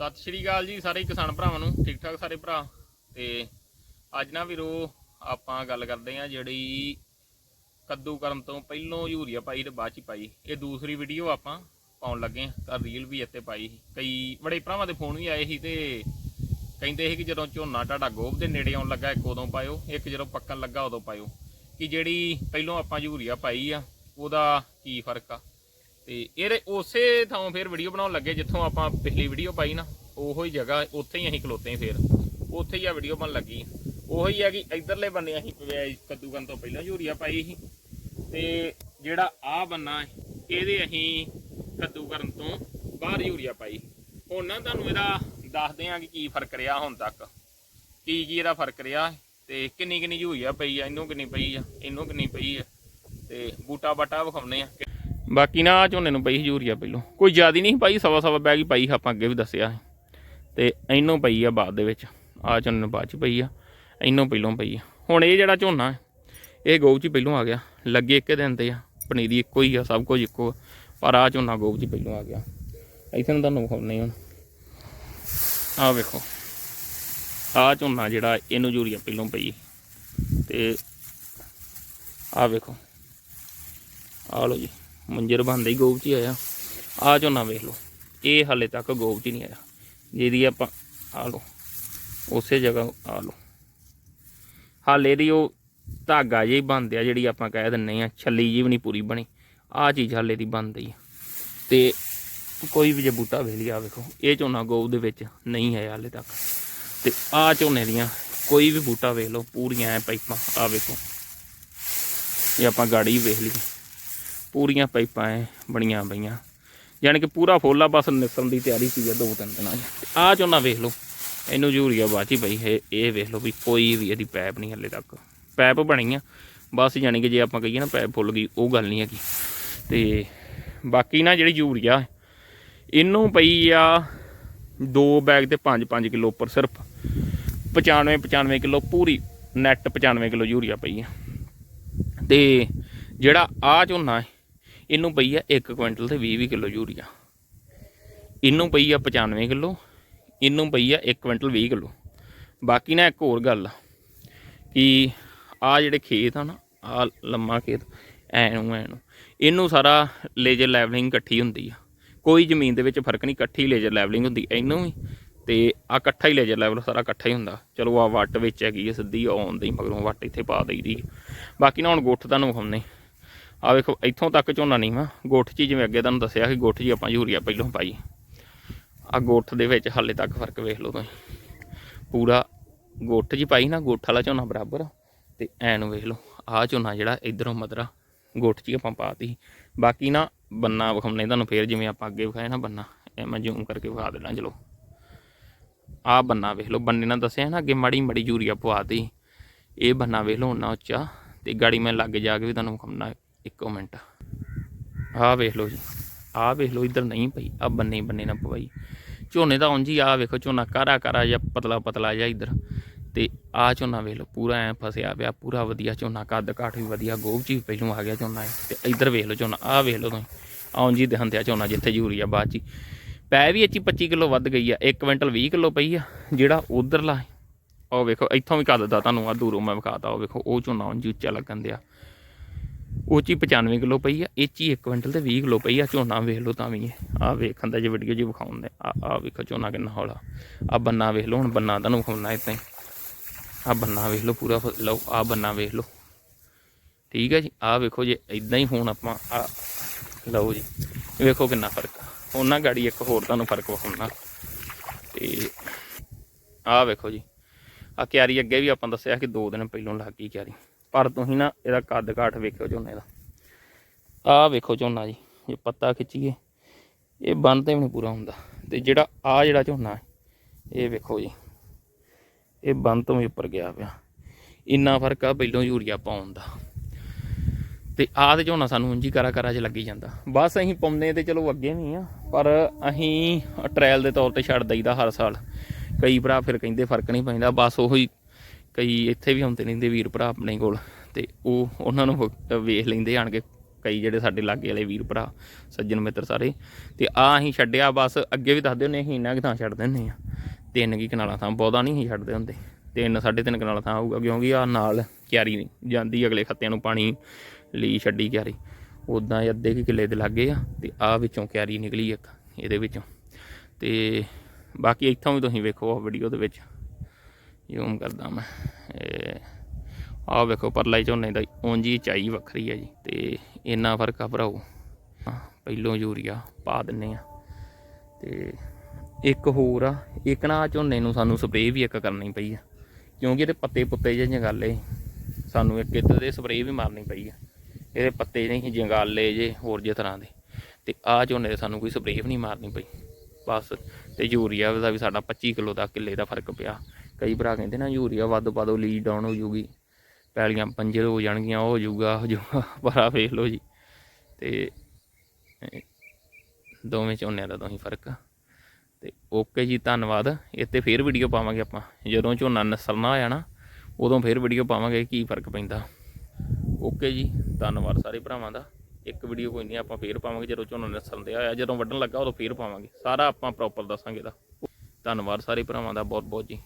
ਸਤਿ ਸ਼੍ਰੀ ਅਕਾਲ ਜੀ ਸਾਰੇ ਕਿਸਾਨ ਭਰਾਵਾਂ ਨੂੰ ਠੀਕ ਠਾਕ ਸਾਰੇ ਭਰਾ? ਤੇ ਅੱਜ ਨਾ ਵੀਰੋ, ਆਪਾਂ ਗੱਲ ਕਰਦੇ ਆ ਜਿਹੜੀ ਕੱਦੂ ਕਰਨ ਤੋਂ ਪਹਿਲੋਂ ਯੂਰੀਆ ਪਾਈ ਤੇ ਬਾਅਦ ਚ ਪਾਈ। ਇਹ ਦੂਸਰੀ ਵੀਡੀਓ ਆਪਾਂ ਪਾਉਣ ਲੱਗੇ ਆ ਤਾਂ ਰੀਲ ਵੀ ਇੱਥੇ ਪਾਈ ਸੀ। ਕਈ ਬੜੇ ਭਰਾਵਾਂ ਦੇ ਫੋਨ ਵੀ ਆਏ ਸੀ ਤੇ ਕਹਿੰਦੇ ਸੀ ਕਿ ਜਦੋਂ ਝੋਨਾ ਤੁਹਾਡਾ ਗੋਭ ਦੇ ਨੇੜੇ ਆਉਣ ਲੱਗਾ, ਇੱਕ ਉਦੋਂ ਪਾਇਓ, ਇੱਕ ਜਦੋਂ ਪੱਕਣ ਲੱਗਾ ਉਦੋਂ ਪਾਇਓ। ਕਿ ਜਿਹੜੀ ਪਹਿਲੋਂ ਆਪਾਂ ਯੂਰੀਆ ਪਾਈ ਆ, ਉਹਦਾ ਕੀ ਫ਼ਰਕ ਆ? ਤੇ ਇਹਦੇ ਉਸੇ ਥਾਂ ਫਿਰ ਵੀਡੀਓ ਬਣਾਉਣ ਲੱਗੇ ਜਿੱਥੋਂ ਆਪਾਂ ਪਿਛਲੀ ਵੀਡੀਓ ਪਾਈ ਨਾ, ਉਹੋ ਹੀ ਜਗ੍ਹਾ, ਉੱਥੇ ਹੀ ਅਸੀਂ ਖਲੋਤੇ ਹਾਂ ਫਿਰ। ਉੱਥੇ ਹੀ ਆ ਵੀਡੀਓ ਬਣ ਲੱਗੀ। ਉਹੀ ਹੈ ਕਿ ਇਧਰਲੇ ਬੰਨੇ ਅਸੀਂ ਕੱਦੂ ਕਰਨ ਤੋਂ ਪਹਿਲਾਂ ਯੂਰੀਆ ਪਾਈ ਸੀ। ਤੇ ਜਿਹੜਾ ਆ ਬੰਨਾ ਇਹਦੇ ਅਸੀਂ ਕੱਦੂ ਕਰਨ ਤੋਂ ਬਾਹਰ ਯੂਰੀਆ ਪਾਈ। ਹੁਣ ਨਾ ਤੁਹਾਨੂੰ ਇਹਦਾ ਦੱਸਦੇ ਹਾਂ ਕਿ ਕੀ ਫ਼ਰਕ ਰਿਹਾ ਹੁਣ ਤੱਕ। ਕੀ ਕੀ ਇਹਦਾ ਫ਼ਰਕ ਰਿਹਾ ਤੇ ਕਿੰਨੀ ਕਿੰਨੀ ਯੂਰੀਆ ਪਈ ਆ, ਇਹਨੂੰ ਕਿੰਨੀ ਪਈ ਆ, ਇਹਨੂੰ ਕਿੰਨੀ ਪਈ ਆ। ਤੇ ਬੂਟਾ ਬਾਟਾ ਵਿਖਾਉਨੇ ਆ ਬਾਕੀ ਨਾ ਆਹ ਝੋਨੇ ਨੂੰ ਪਈ ਸੀ ਯੂਰੀਆ ਪਹਿਲੋਂ। ਕੋਈ ਜ਼ਿਆਦੀ ਨਹੀਂ ਪਾਈ, ਸਵਾ ਸਵਾ ਬੈਗ ਹੀ ਪਾਈ ਆਪਾਂ ਅੱਗੇ ਵੀ ਦੱਸਿਆ ਸੀ। ਤੇ ਇਹਨੂੰ ਪਈ ਆ ਬਾਅਦ ਦੇ ਵਿੱਚ ਆ ਝੋਨੇ ਨੂੰ ਬਾਅਦ ਚ ਪਈ ਆ ਇਹਨੂੰ ਪਹਿਲੋਂ ਪਈ ਆ। ਹੁਣ ਇਹ ਜਿਹੜਾ ਝੋਨਾ ਇਹ ਗੋਬ ਚ ਪਹਿਲੋਂ ਆ ਗਿਆ, ਲੱਗੇ ਇੱਕੇ ਦਿਨ ਤੇ ਆ, ਪਨੀਰੀ ਇੱਕੋ ਹੀ ਆ, ਸਭ ਕੁਝ ਇੱਕੋ ਆ। ਪਰ ਆ ਝੋਨਾ ਗੋਬ ਚ ਪਹਿਲੋਂ ਆ ਗਿਆ। ਇੱਥੇ ਨੂੰ ਤੁਹਾਨੂੰ ਵਿਖਾਉਣੇ ਹੁਣ। ਆ ਵੇਖੋ ਆ ਝੋਨਾ ਜਿਹੜਾ ਇਹਨੂੰ ਯੂਰੀਆ ਪਹਿਲੋਂ ਪਈ ਤੇ ਆ ਵੇਖੋ ਆ ਲੋ ਜੀ। ਮੰਜਰ ਬੰਦੇ ਹੀ ਗੋਬ ਚ ਹੀ ਆਇਆ। ਆ ਝੋਨਾ ਵੇਖ ਲਓ। ਇਹ ਹਾਲੇ ਤੱਕ ਗੋਬ ਚ ਨਹੀਂ ਆਇਆ। ਜਿਹਦੀ ਆਪਾਂ ਆ ਲਓ, ਉਸੇ ਜਗ੍ਹਾ ਆ ਲੋ ਹਾਲੇ ਦੀ ਉਹ ਧਾਗਾ ਜਿਹੀ ਬਣਦੇ ਆ, ਜਿਹੜੀ ਆਪਾਂ ਕਹਿ ਦਿੰਨੇ ਆ ਛੱਲੀ ਜੀ ਵੀ ਨਹੀਂ ਪੂਰੀ ਬਣੀ। ਆ ਚੀਜ਼ ਹਾਲੇ ਦੀ ਬਣਦੀ ਆ। ਤੇ ਕੋਈ ਵੀ ਜੇ ਬੂਟਾ ਵੇਖ ਆ ਵੇਖੋ, ਇਹ ਝੋਨਾ ਗੋਬ ਦੇ ਵਿੱਚ ਨਹੀਂ ਹੈ ਹਾਲੇ ਤੱਕ। ਤੇ ਆ ਝੋਨੇ ਦੀਆਂ ਕੋਈ ਵੀ ਬੂਟਾ ਵੇਖ ਲਓ, ਪੂਰੀਆਂ ਐ ਪਾਈਪਾਂ ਆ ਵੇਖੋ। ਇਹ ਆਪਾਂ ਗਾੜੀ ਵੇਖ ਲਈ ਪੂਰੀਆਂ ਪਾਈਪਾਂ ਐ ਬਣੀਆਂ ਪਈਆਂ। ਯਾਨੀ ਕਿ ਪੂਰਾ ਫੋਲਾ ਬਸ ਨਿਸਣ ਦੀ ਤਿਆਰੀ ਸੀ ਆ ਦੋ ਤਿੰਨ ਦਿਨਾਂ 'ਚ। ਆ ਝੋਨਾ ਵੇਖ ਲਓ, ਇਹਨੂੰ ਯੂਰੀਆ ਬਾਅਦ 'ਚ ਹੀ ਪਈ ਹੈ ਇਹ ਵੇਖ ਲਓ ਵੀ ਕੋਈ ਵੀ ਇਹਦੀ ਪੈਪ ਨਹੀਂ ਹੱਲੇ ਤੱਕ। ਪੈਪ ਬਣੀ ਆ, ਬਸ ਯਾਨੀ ਕਿ ਜੇ ਆਪਾਂ ਕਹੀਏ ਨਾ ਪੈਪ ਫੁੱਲ ਗਈ, ਉਹ ਗੱਲ ਨਹੀਂ ਹੈਗੀ। ਤੇ ਬਾਕੀ ਨਾ ਜਿਹੜੀ ਯੂਰੀਆ, ਇਹਨੂੰ ਪਈ ਆ ਦੋ ਬੈਗ ਤੇ 5-5 ਕਿਲੋ ਉੱਪਰ ਸਿਰਫ। 95 95 ਕਿਲੋ ਪੂਰੀ, ਨੈਟ 95 ਕਿਲੋ ਯੂਰੀਆ ਪਈ ਆ। ਤੇ ਜਿਹੜਾ ਆ ਝੋਨਾ ਹੈ ਇਹਨੂੰ ਪਈ ਆ 1 ਕੁਇੰਟਲ ਤੇ 20 ਕਿਲੋ ਯੂਰੀਆ। ਇਹਨੂੰ ਪਈ ਆ 95 ਕਿਲੋ, ਇਹਨੂੰ ਪਈ ਆ 1 ਕੁਇੰਟਲ 20 ਕਿਲੋ। ਬਾਕੀ ਨਾ ਇੱਕ ਹੋਰ ਗੱਲ ਆ ਕਿ ਆ ਜਿਹੜੇ ਖੇਤ ਆ ਨਾ ਆ ਲੰਮਾ ਖੇਤ ਐ ਨੂੰ ਐ ਇਹਨੂੰ ਸਾਰਾ ਲੇਜ਼ਰ ਲੈਵਲਿੰਗ ਇਕੱਠੀ ਹੁੰਦੀ ਆ। ਕੋਈ ਜ਼ਮੀਨ ਦੇ ਵਿੱਚ ਫ਼ਰਕ ਨਹੀਂ, ਇਕੱਠੀ ਲੇਜ਼ਰ ਲੈਵਲਿੰਗ ਹੁੰਦੀ, ਇਹਨੂੰ ਵੀ, ਤੇ ਆ ਇਕੱਠਾ ਹੀ ਲੇਜ਼ਰ ਲੈਵਲ ਸਾਰਾ ਇਕੱਠਾ ਹੀ ਹੁੰਦਾ। ਚਲੋ ਆ ਵੱਟ ਵਿੱਚ ਹੈਗੀ ਆ ਸਿੱਧੀ, ਆਉਣ ਦੀ ਮਗਰੋਂ ਵੱਟ ਇੱਥੇ ਪਾ ਦਈਦੀ ਬਾਕੀ ਨਾ ਹੁਣ ਗੁੱਠ ਤੁਹਾਨੂੰ ਵਿਖਾਉਂਦੇ। ਆ ਵੇਖੋ, ਇੱਥੋਂ ਤੱਕ ਝੋਨਾ ਨਹੀਂ ਵਾ। ਗੁੱਠ 'ਚ ਜਿਵੇਂ ਅੱਗੇ ਤੁਹਾਨੂੰ ਦੱਸਿਆ ਕਿ ਗੁੱਠ 'ਚ ਆਪਾਂ ਯੂਰੀਆ ਪਹਿਲੋਂ ਪਾਈ। ਆ ਗੁੱਠ ਦੇ ਵਿੱਚ ਹਾਲੇ ਤੱਕ ਫ਼ਰਕ ਵੇਖ ਲਓ ਤੁਸੀਂ। ਪੂਰਾ ਗੁੱਠ 'ਚ ਪਾਈ ਨਾ, ਗੋਠ ਵਾਲਾ ਝੋਨਾ ਬਰਾਬਰ। ਆ ਤੇ ਐ ਨੂੰ ਵੇਖ ਲਓ, ਆ ਝੋਨਾ ਜਿਹੜਾ ਇਧਰੋਂ ਮਦਰਾ ਗੁੱਠ 'ਚ ਹੀ ਆਪਾਂ ਪਾਤੀ। ਬਾਕੀ ਨਾ ਬੰਨਾ ਵਿਖਾਉਣੇ ਤੁਹਾਨੂੰ ਫੇਰ, ਜਿਵੇਂ ਆਪਾਂ ਅੱਗੇ ਵਿਖਾਇਆ ਨਾ ਬੰਨਾ, ਇਹ ਮੈਂ ਜ਼ੂਮ ਕਰਕੇ ਵਿਖਾ ਦੇਣਾ ਚਲੋ। ਆ ਬੰਨਾ ਵੇਖ ਲਓ, ਬੰਨੇ ਨਾਲ ਦੱਸਿਆ ਨਾ, ਅੱਗੇ ਮਾੜੀ ਮੜੀ ਯੂਰੀਆ ਪਵਾਤੀ ਇਹ ਬੰਨਾ ਵੇਖ ਲਓ ਨਾ ਉੱਚਾ। ਤੇ ਗਾੜੀ ਮੈਂ ਲੱਗੇ ਜਾ ਕੇ ਵੀ ਤੁਹਾਨੂੰ ਵਿਖਾਉਣਾ। ਇੱਕੋ ਮਿੰਟ। ਆਹ ਵੇਖ ਲਓ ਜੀ, ਆਹ ਵੇਖ ਲਓ ਇੱਧਰ ਨਹੀਂ ਪਈ ਆ ਬੰਨੇ ਬੰਨੇ ਨਾ ਪਵਾਈ। ਝੋਨੇ ਦਾ ਉਂਝ ਹੀ ਆ ਵੇਖੋ, ਝੋਨਾ ਕਾਰਾ ਕਾਰਾ ਜਾਂ ਪਤਲਾ ਪਤਲਾ ਜਾਂ ਇੱਧਰ। ਤੇ ਆ ਝੋਨਾ ਵੇਖ ਲਓ, ਪੂਰਾ ਐ ਫਸਿਆ ਪਿਆ, ਪੂਰਾ ਵਧੀਆ ਝੋਨਾ, ਕੱਦ ਕਾਠ ਵੀ ਵਧੀਆ ਗੋਭ ਚ ਵੀ ਪਹਿਲੋਂ ਆ ਗਿਆ ਝੋਨਾ ਇਹ। ਤੇ ਇੱਧਰ ਵੇਖ ਲਓ ਝੋਨਾ, ਆਹ ਵੇਖ ਲਓ ਤੁਸੀਂ ਆਉਂ ਜੀ ਦਿਖੰਦਿਆ ਝੋਨਾ ਜਿੱਥੇ ਯੂਰੀਆ ਬਾਅਦ ਚ ਹੀ। ਪੈ ਵੀ ਇਹ 'ਚ ਹੀ 25 ਕਿਲੋ ਵੱਧ ਗਈ ਆ 1 ਕੁਇੰਟਲ 20 ਕਿਲੋ ਪਈ ਆ, ਜਿਹੜਾ ਉਧਰਲਾ ਉਹ ਵੇਖੋ, ਇੱਥੋਂ ਵੀ ਕੱਦ ਦਾ ਤੁਹਾਨੂੰ ਆ ਦੂਰੋਂ ਮੈਂ ਵਿਖਾਤਾ ਉਹ ਵੇਖੋ, ਉਹ ਝੋਨਾ ਉਂਝ ਹੀ ਉੱਚਾ ਲੱਗਣ ਦਿਆ। ਉਹ 'ਚ ਹੀ 95 ਕਿਲੋ ਪਈ ਆ, ਇਹ 'ਚ ਹੀ 1 ਕੁਇੰਟਲ ਤੇ 20 ਕਿਲੋ ਪਈ ਆ, ਝੋਨਾ ਵੇਖ ਲਓ ਤਾਂ ਵੀ ਆ ਵੇਖਣ ਦਾ ਜੇ ਵੀਡੀਓ ਜੀ ਵਿਖਾਉਂਦੇ ਆ ਆ ਵੇਖੋ ਝੋਨਾ ਕਿੰਨਾ ਹੌਲਾ। ਆ ਬੰਨਾ ਵੇਖ ਲਓ, ਹੁਣ ਬੰਨਾ ਤੁਹਾਨੂੰ ਵਿਖਾਉਣਾ ਇਦਾਂ ਹੀ। ਆ ਬੰਨਾ ਵੇਖ ਲਓ ਪੂਰਾ, ਲਓ, ਆ ਬੰਨਾ ਵੇਖ ਲਓ। ਠੀਕ ਹੈ ਜੀ, ਆ ਵੇਖੋ ਜੇ ਇਦਾਂ ਹੀ ਹੁਣ ਆਪਾਂ, ਆ, ਲਓ ਜੀ ਵੇਖੋ ਕਿੰਨਾ ਫ਼ਰਕ ਆ। ਉਹਨਾਂ ਗਾੜੀ ਇੱਕ ਹੋਰ ਤੁਹਾਨੂੰ ਫ਼ਰਕ ਵਿਖਾਉਣਾ। ਤੇ ਆ ਵੇਖੋ ਜੀ, ਆ ਕਿਆਰੀ ਅੱਗੇ ਵੀ ਆਪਾਂ ਦੱਸਿਆ ਕਿ 2 ਦਿਨ ਪਹਿਲੋਂ ਲੱਗ ਗਈ ਕਿਆਰੀ। ਪਰ ਤੁਸੀਂ ਨਾ ਇਹਦਾ ਕੱਦ ਕਾਠ ਵੇਖਿਓ ਝੋਨੇ ਦਾ। ਆਹ ਵੇਖੋ ਝੋਨਾ ਜੀ ਇਹ ਪੱਤਾ ਖਿੱਚੀਏ, ਇਹ ਬੰਨ ਤੇ ਵੀ ਨਹੀਂ ਪੂਰਾ ਹੁੰਦਾ। ਤੇ ਜਿਹੜਾ ਆ ਜਿਹੜਾ ਝੋਨਾ ਇਹ ਵੇਖੋ ਜੀ, ਇਹ ਬੰਨ ਤੋਂ ਵੀ ਉੱਪਰ ਗਿਆ ਪਿਆ। ਇੰਨਾ ਫ਼ਰਕ ਆ ਪਹਿਲੋਂ ਯੂਰੀਆ ਪਾਉਣ ਦਾ। ਤੇ ਆਹ ਤੇ ਝੋਨਾ ਸਾਨੂੰ ਉਂਝ ਕਰਾ ਕਰਾ ਚ ਲੱਗੀ ਜਾਂਦਾ। ਬਸ ਅਸੀਂ ਪਾਉਂਦੇ ਤੇ ਚਲੋ ਅੱਗੇ ਨਹੀਂ ਆ, ਪਰ ਅਸੀਂ ਟ੍ਰਾਇਲ ਦੇ ਤੌਰ ਤੇ ਛੱਡ ਦਈਦਾ ਹਰ ਸਾਲ। ਕਈ ਭਰਾ ਫਿਰ ਕਹਿੰਦੇ ਫ਼ਰਕ ਨਹੀਂ ਪੈਂਦਾ, ਬਸ ਉਹੀ ਕਈ ਇੱਥੇ ਵੀ ਹੁੰਦੇ ਰਹਿੰਦੇ ਵੀਰ ਭਰਾ ਆਪਣੇ ਕੋਲ, ਤੇ ਉਹ ਉਹਨਾਂ ਨੂੰ ਵੇਖ ਲੈਂਦੇ ਆਣ ਕੇ ਕਈ ਜਿਹੜੇ ਸਾਡੇ ਲਾਗੇ ਵਾਲੇ ਵੀਰ ਭਰਾ, ਸੱਜਣ ਮਿੱਤਰ ਸਾਰੇ, ਤੇ ਆ ਅਸੀਂ ਛੱਡਿਆ, ਬਸ ਅੱਗੇ ਵੀ ਦੱਸਦੇ ਹੁੰਦੇ ਅਸੀਂ ਇੰਨਾ ਕਿ ਥਾਂ ਛੱਡ ਦਿੰਦੇ ਆ ਤਿੰਨ ਕੀ ਕਨਾਲਾਂ ਥਾਂ, ਬਹੁਤਾ ਨਹੀਂ ਅਸੀਂ ਛੱਡਦੇ ਹੁੰਦੇ। ਤਿੰਨ, ਸਾਢੇ ਤਿੰਨ ਕਨਾਲਾਂ ਥਾਂ ਆਊਗਾ ਕਿਉਂਕਿ ਆ ਨਾਲ ਕਿਆਰੀ ਨਹੀਂ ਜਾਂਦੀ, ਅਗਲੇ ਖੱਤਿਆਂ ਨੂੰ ਪਾਣੀ ਲਈ ਛੱਡੀ ਕਿਆਰੀ। ਉਦਾਂ ਅੱਧੇ ਕੀ ਕਿੱਲੇ ਦੇ ਲਾਗੇ ਆ, ਤੇ ਆ ਵਿੱਚੋਂ ਕਿਆਰੀ ਨਿਕਲੀ ਇੱਕ, ਇਹਦੇ ਵਿੱਚੋਂ। ਤੇ ਬਾਕੀ ਇੱਥੋਂ ਵੀ ਤੁਸੀਂ ਵੇਖੋ ਆ ਵੀਡੀਓ ਦੇ ਵਿੱਚ। ਜ਼ੂਮ ਕਰਦਾ ਮੈਂ। ਆਹ ਵੇਖੋ, ਪਰਲਾ ਝੋਨੇ ਦਾ ਉਂਝ ਹੀ ਚਾਈ ਵੱਖਰੀ ਹੈ ਜੀ, ਤੇ ਇੰਨਾ ਫ਼ਰਕ ਆ ਭਰਾਓ। ਪਹਿਲੋਂ ਯੂਰੀਆ ਪਾ ਦਿੰਨੇ ਆ। ਤੇ ਇੱਕ ਹੋਰ ਆ, ਇੱਕ ਨਾ ਆਹ ਝੋਨੇ ਨੂੰ ਸਾਨੂੰ ਸਪਰੇਅ ਵੀ ਇੱਕ ਕਰਨੀ ਪਈ ਆ। ਕਿਉਂਕਿ ਇਹਦੇ ਪੱਤੇ ਪੁੱਤੇ ਜਿਹੇ ਜੰਗਾਲੇ, ਸਾਨੂੰ ਇੱਕ ਇੱਧਰ ਦੇ ਸਪਰੇਅ ਵੀ ਮਾਰਨੀ ਪਈ ਆ। ਇਹਦੇ ਪੱਤੇ ਨਹੀਂ ਜੰਗਾਲੇ ਜੇ ਹੋਰ ਜੇ ਤਰ੍ਹਾਂ ਦੇ। ਤੇ ਆਹ ਝੋਨੇ ਦੇ ਸਾਨੂੰ ਕੋਈ ਸਪਰੇਅ ਵੀ ਨਹੀਂ ਮਾਰਨੀ ਪਈ। ਬਸ, ਤੇ ਯੂਰੀਆ ਦਾ ਵੀ ਸਾਡਾ 25 ਕਿਲੋ ਦਾ ਕਿੱਲੇ ਦਾ ਫ਼ਰਕ ਪਿਆ। ਕਈ ਭਰਾ ਕਹਿੰਦੇ ਨਾ ਯੂਰੀਆ ਵੱਧ ਪਾ ਦਿਓ ਲੀਡ ਡਾਊਨ ਹੋ ਜੂਗੀ ਪੈਲੀਆਂ ਪੰਜਰ ਹੋ ਜਾਣਗੀਆਂ, ਉਹ ਹੋ ਜਾਊਗਾ ਹੋ ਜਾਊਗਾ, ਪਰ ਆ ਵੇਖ ਲਓ ਜੀ। ਤੇ ਦੋਵੇਂ ਝੋਨਿਆਂ ਦਾ ਤੁਸੀਂ ਫ਼ਰਕ। ਆ। ਤੇ ਓਕੇ ਜੀ, ਧੰਨਵਾਦ। ਇੱਥੇ ਫੇਰ ਵੀਡੀਓ ਪਾਵਾਂਗੇ ਆਪਾਂ। ਜਦੋਂ ਝੋਨਾ ਨਸਲਣਾ ਹੋਇਆ ਨਾ, ਉਦੋਂ ਫੇਰ ਵੀਡੀਓ ਪਾਵਾਂਗੇ ਕੀ ਫ਼ਰਕ ਪੈਂਦਾ। ਓਕੇ ਜੀ, ਧੰਨਵਾਦ ਸਾਰੇ ਭਰਾਵਾਂ ਦਾ। ਇੱਕ ਵੀਡੀਓ ਕੋਈ ਨਹੀਂ, ਆਪਾਂ ਫੇਰ ਪਾਵਾਂਗੇ। ਜਦੋਂ ਝੋਨਾ ਨਸਲ ਦੇ ਹੋਇਆ ਜਦੋਂ ਵੱਢਣ ਲੱਗਾ, ਉਦੋਂ ਫੇਰ ਪਾਵਾਂਗੇ। ਸਾਰਾ ਆਪਾਂ ਪ੍ਰੋਪਰ ਦੱਸਾਂਗੇ ਦਾ ਧੰਨਵਾਦ ਸਾਰੇ ਭਰਾਵਾਂ ਦਾ ਬਹੁਤ ਬਹੁਤ ਜੀ।